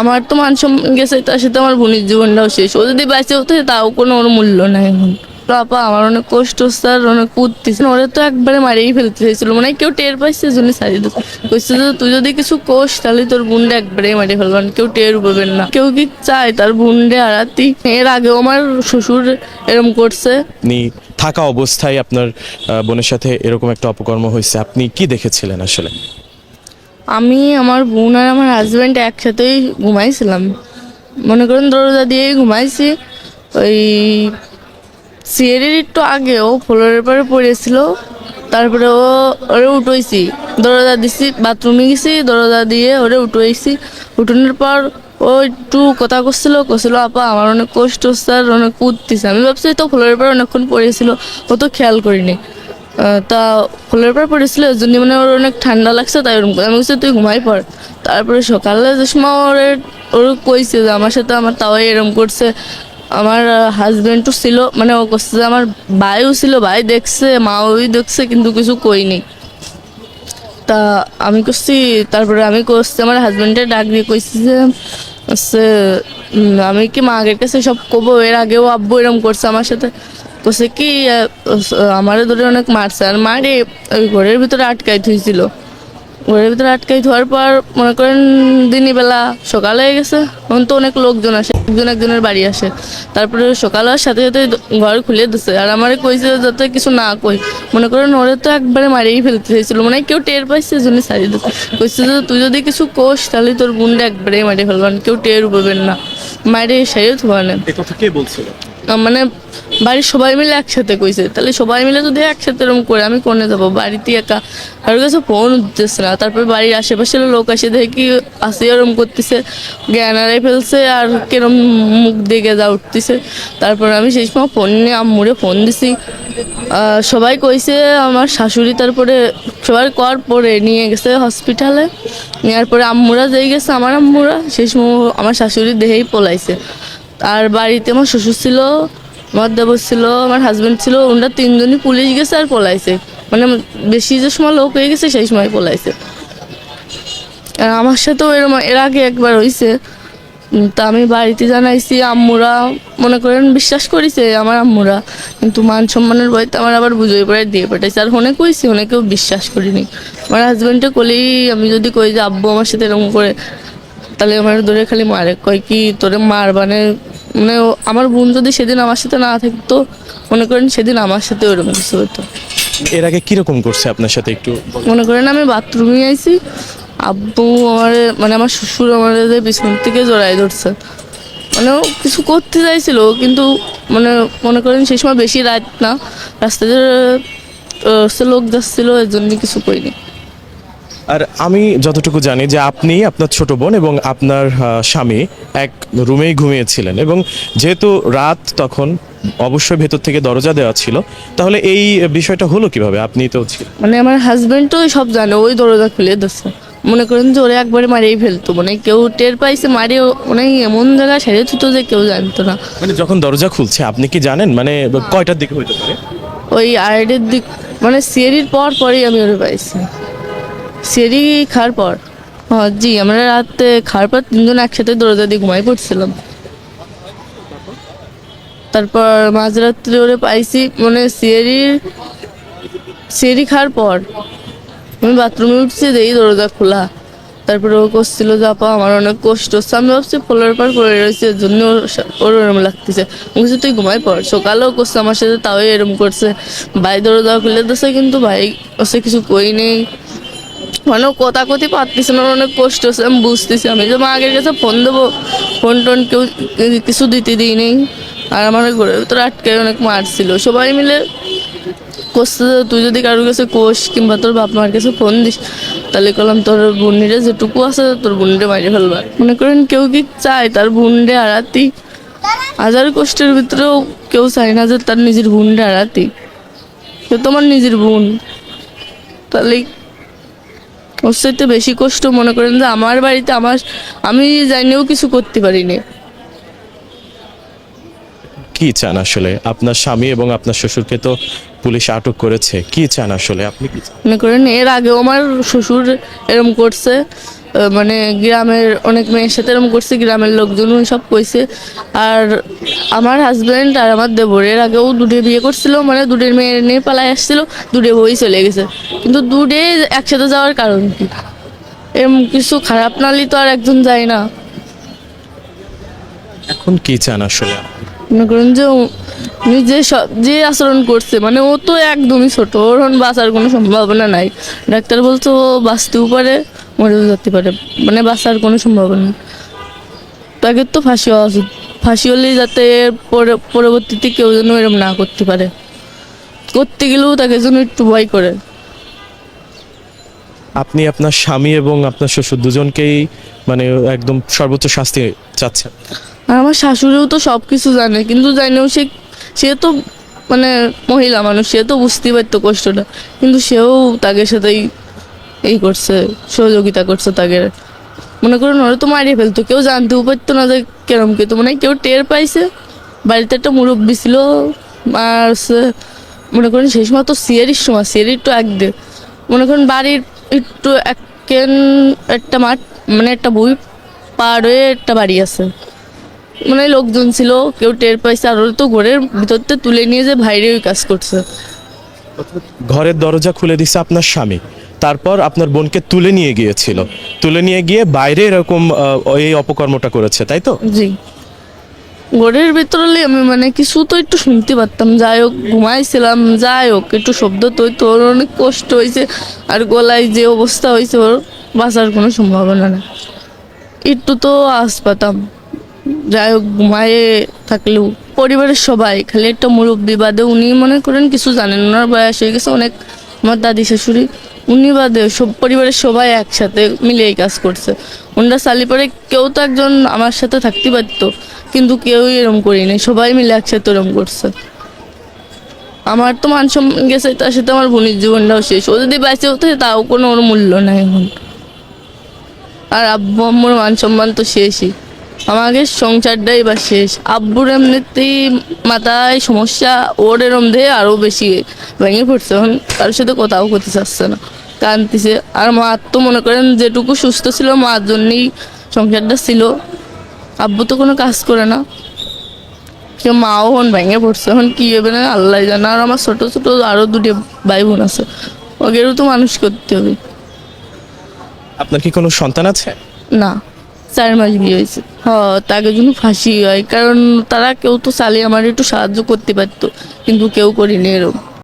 আমার তো মান সম্মান গেছে, তার সাথে আমার বোনের জীবনটাও শেষ। ও যদি বেঁচে হতো তাও কোনো ওর মূল্য নাই এখন। আপা, আমার অনেক কষ্ট আর অনেক কুদতেছে ওরা তো একবারে মারিয়েই ফেলতে চাইছিল। মানে কেউ টের পাইছে জন্য দিত কইছে যে, তুই যদি কিছু কোষ তাহলে তোর বোনটা একবারে মারিয়ে ফেলবেন কেউ টের পাবেন না। কেউ কি চায় তার বোনটা আড়াতি এর আগেও আমার শ্বশুর এরম করছে। আপনি থাকা অবস্থায় আপনার বোনের সাথে এরকম একটা অপকর্ম হয়েছে। আপনি কি দেখেছিলেন আসলে? আমি, আমার বোন আর আমার হাজব্যান্ড একসাথেই ঘুমাইছিলাম। মনে করেন দরজা দিয়েই ঘুমাইছি। ওই সিয়ারের একটু আগে ও ফ্লোরের পরে পড়েছিল। তারপরে ও ওরে উঠোইছি। দরজা দিছি বাথরুমে গেছি, দরজা দিয়ে ওরে উঠোইছি। উঠোনের পর ও একটু কথা করছিল করছিল আপা, আমার অনেক কষ্ট আর অনেক কুদতেছে। আমি ভাবছি তো ফ্লোরের পর অনেকক্ষণ পড়েছিল। ও তো খেয়াল করিনি। তা ফুলের পর পড়েছিল ওই জন্য মানে ওর অনেক ঠান্ডা লাগছে, তাই আমি বলছি, তুই ঘুমাই পড়। তারপরে সকালে যে সময় ওর ওর কইছে যে আমার সাথে আমার তাও এরম করছে। আমার হাজবেন্ডও ছিল মানে ও করছে যে আমার ভাইও ছিল, ভাই দেখছে মাও দেখছে, কিন্তু কিছু কইনি। তা আমি করছি তারপরে আমি করছি আমার হাজবেন্ডের ডাক দিয়ে কইছি যে, হচ্ছে আমি কি মা আগের কাছে সব কবো এর আগেও আব্বু এরম করছে আমার সাথে। কইছে কি আমার ধরে অনেক মারছে আর মারে ওই ঘরের ভিতরে আটকাই থুইছিল। ঘরের ভিতরে আটকাই ধোয়ার পর মনে করেন দিনই বেলা সকাল হয়ে গেছে তখন তো অনেক লোকজন আসে, একজন একজনের বাড়ি আসে। তারপরে সকাল হওয়ার সাথে সাথে ঘর খুলে দিছে আর আমারে কইছে যাতে কিছু না কই। মনে করেন ওরে তো একবারে মারিয়েই ফেলতে চাইছিল মানে কেউ টের পাইছে জন্য সারিয়ে দিতে কইছে যে তুই যদি কিছু কোষ তাহলে তোর বোনটা একবারেই মারিয়ে ফেলবেন কেউ টের পাবেন না। মারে সারিয়ে থুবা কথা কে বলছিল? মানে বাড়ির সবাই মিলে একসাথে কইছে। তাহলে সবাই মিলে যদি একসাথে এরকম করে, আমি কোনে যাব? বাড়িতে একা? আর কাছে ফোন উঠতেছে না। তারপর বাড়ির আশেপাশের লোক আসে, দেখে আসে এরম করতেছে। জ্ঞান হারাই ফেলছে আর কিরম মুখ দেখে যা উঠতেছে। তারপর আমি সেই সময় ফোন নিয়ে আম্মুরে ফোন দিছি। সবাই কইছে, আমার শাশুড়ি তারপরে সবার কর পরে নিয়ে গেছে হসপিটালে নেওয়ার পরে আম্মুরা যেই গেছে, আমার আম্মুরা, সেই সময় আমার শাশুড়ি দেহেই পলাইছে। আর বাড়িতে আমার শ্বশুর ছিল, আমার দেবর ছিল, আমার হাজবেন্ড ছিল, ওনারা তিনজনই পুলিশ গেছে আর পলাইছে। মানে বেশি যে সময় লোক হয়ে গেছে, সেই সময় পলাইছে। আর আমার সাথেও এরম, এর আগে একবার হয়েছে তা আমি বাড়িতে জানাইছি, আম্মুরা মনে করেন বিশ্বাস করেছে আমার আম্মুরা, কিন্তু মান সম্মানের বইতে আমার আবার বুঝে পড়ে দিয়ে পাঠাইছে। আর অনেক কইছি অনেকেও বিশ্বাস করিনি। আমার হাজবেন্ডে কলেই আমি যদি কই যে আব্বু আমার সাথে এরকম করে তাহলে আমার ধরে খালি মারে। কয় কি তোরে মার মানে মানে আমার বোন যদি সেদিন আমার সাথে না থাকতো মনে করেন সেদিন আমার সাথে ওরকম কিছু হতো। এর আগে কীরকম করছে আপনার সাথে একটু মনে করেন আমি বাথরুমে আইছি আব্বু আমার মানে আমার শ্বশুর আমার পিছন থেকে জড়াই ধরছে। মানে কিছু করতে চাইছিল কিন্তু মানে মনে করেন সেই সময় বেশি রাত না। রাস্তাতে লোক যাচ্ছিল এর জন্য কিছু করিনি। আর আমি যতটুকু জানি যে আপনি আপনার ছোট বোন এবং আপনার স্বামী এক রুমেই ঘুমিয়েছিলেন এবং যেহেতু রাত তখন অবশ্যই ভেতর থেকে দরজা দেওয়া ছিল তাহলে এই বিষয়টা হলো কীভাবে? আপনি তো মানে আমার হাজবেন্ড তো সব জানে ওই দরজা খুলে দিচ্ছে মনে করেন যে ওরে একবারে মারিয়ে ফেলতো মানে কেউ টের পাইছে মারে মানে এমন জায়গায় সেরে থুতো যে কেউ জানতো না। মানে যখন দরজা খুলছে আপনি কি জানেন? মানে কয়টার দিকে হইতে পারে? ওই আড়াইটের দিক মানে সিয়ারির পর পরেই আমি ওরে পাইছি। সিয়ারি খাওয়ার পর। জি, আমরা রাতে খাওয়ার পর তিনজন একসাথে দরজা দিয়ে ঘুমাই পড়ছিলাম। তারপর মাঝরাত্রে ওরে পাইছি মানে সিয়ারির সিয়ারি খাওয়ার পর আমি বাথরুমে উঠছি যেই দরজা খোলা। তারপরে ও করছিল যে, আপা, আমার অনেক কষ্ট হচ্ছে। আমি ভাবছি ফ্লোরের পর পড়ে রয়েছে, এর জন্য ওর সা- ওর এরম লাগতেছে। আমি তুই ঘুমাই পড়। সকালেও করছে, আমার সাথে তাও এরম করছে। ভাই দরজা খুলে দিচ্ছে কিন্তু ভাই ওসে কিছু কই নেই। মানে কথা কথি পারতেছে না অনেক কষ্ট হচ্ছে, আমি বুঝতেছি, আমি যে মা আগের কাছে ফোন দেবো, ফোন টোন কেউ কিছু দিতে দিই নেই আর আমার ঘরের ভিতরে আটকে অনেক মারছিল। সবাই মিলে করছে তুই যদি কারোর কাছে কোষ কিংবা তোর বাপ মার কাছে ফোন দিস, তাহলে কলাম তোর বোনিরে যেটুকু আছে তোর বোনিরে মারি ফেলবার মনে করেন কেউ কি চায় তার বোনরে আড়াতি হাজার কষ্টের ভিতরেও কেউ চায় না যে তার নিজের বোনরে আড়াতি সে তোমার নিজের বোন। তাহলে ওর সাথে বেশি কষ্ট মনে করেন যে আমার বাড়িতে আমার আমি জানিও কিছু করতে পারিনি। কি চান আসলে? আপনার স্বামী এবং আপনার শ্বশুরকে তো পুলিশ আটক করেছে। কি চান আসলে? আপনি কি মনে করেন এর আগেও আমার শ্বশুর এরম করছে। মানে গ্রামের অনেক মেয়ের সাথে এরকম করছে, গ্রামের লোকজন সব কইছে। আর আমার হাজব্যান্ড আর আমার দেবর এর আগেও দুটো বিয়ে করছিল মানে দুটোর মেয়ে নিয়ে পালায় আসছিল দুটো বই চলে গেছে। কিন্তু দুটে একসাথে যাওয়ার কারণ কি? এরকম কিছু খারাপ নালি তো আর একজন যায় না। এখন কি চান আসলে? মনে করেন যে উনি যে আচরণ করছে মানে ও তো একদমই ছোট, ওর বাঁচার কোনো সম্ভাবনা নাই। ডাক্তার বলছে ও বাঁচতেও পারে, মরেও যেতে পারে মানে বাঁচার কোনো সম্ভাবনা তাকে তো ফাঁসি হওয়া উচিত। ফাঁসি হলেই যাতে পরবর্তীতে কেউ যেন এরকম না করতে পারে। করতে গেলেও তাকে যেন একটু ভয় করে। আপনি আপনার স্বামী এবং আপনার শ্বশুর দুজনকেই মানে একদম সর্বোচ্চ শাস্তি চাচ্ছেন? আর আমার শাশুড়িও তো সব কিছু জানে, কিন্তু জানেও সে সে তো মানে মহিলা মানুষ, সে তো বুঝতেই পারতো কষ্টটা। কিন্তু সেও তাকে সাথেই এই করছে, সহযোগিতা করছে তাকে মনে করুন ওরা তো মারিয়ে ফেলতো, কেউ জানতেও পারতো না যে কেরম কে, তো মানে কেউ টের পাইছে। বাড়িতে একটা মুরব্বী ছিল, আর মনে করেন সেই সময় তো সিয়ারির সময় সিয়ারি একটু এক দে মনে করেন বাড়ির একটু একেন একটা মাঠ মানে একটা বই পার হয়ে একটা বাড়ি আছে। মানে লোকজন ছিল কেউ টের পাইছে আর তো ঘরের ভিতরতে তুলে নিয়ে যে বাইরে ওই কাজ করছে। ঘরের দরজা খুলে দিছে আপনার স্বামী। তারপর আপনার বোনকে তুলে নিয়ে গিয়েছিল। তুলে নিয়ে গিয়ে বাইরে এরকম এই অপকর্মটা করেছে তাই তো? জি। ঘরের ভিতরে আমি মানে কিছু তো একটু শুনতে পারতাম। যাই হোক ঘুমাইছিলাম যাই হোক একটু শব্দ তো ওর অনেক কষ্ট হয়েছে আর গলায় যে অবস্থা হয়েছে ওর বাঁচার কোনো সম্ভাবনা নেই। একটু তো আস পাতাম। যাই হোক, ঘুমায়ে থাকলেও পরিবারের সবাই, খালি একটা মুরব্বী বাদে উনি মনে করেন কিছু জানেন ওনার বয়স হয়ে গেছে অনেক, আমার দাদি শাশুড়ি, উনি বাদে সব পরিবারের সবাই একসাথে মিলে এই কাজ করছে। ওনারা সালি পরে কেউ তো একজন আমার সাথে থাকতে পারতো, কিন্তু কেউই এরম করিনি সবাই মিলে একসাথে এরম করছে। আমার তো মান সম্মান গেছে, তার সাথে আমার বোনের জীবনটাও শেষ, ও যদি বেঁচে হতো তাও কোনো ওর মূল্য নাই এখন। আর আব্বু আম্মুর মান সম্মান তো শেষই। আমাকে সংসারটাই বা শেষ। আব্বুর এমনিতেই মাথায় সমস্যা ওর এরম দিয়ে আরও বেশি ভেঙে পড়ছে। এখন কারোর সাথে কথাও করতে চাচ্ছে না। কাঁদতেছে। আর মা তো মনে করেন যেটুকু সুস্থ ছিল মার জন্যই সংসারটা ছিল। আব্বু তো কোনো কাজ করে না। সে মাও হন ভেঙে পড়ছে। এখন কী হবে না আল্লাহ জানে। আর আমার ছোটো ছোটো আরও দুটি ভাই বোন আছে। ওদেরও তো মানুষ করতে হবে। আপনার কি কোনো সন্তান আছে? না। চার মাস বিয়ে হয়েছে হ্যাঁ তাকে জন্য ফাঁসি হয়। কারণ তারা কেউ তো সালে আমার একটু সাহায্য করতে পারতো, কিন্তু কেউ করিনি এরকম।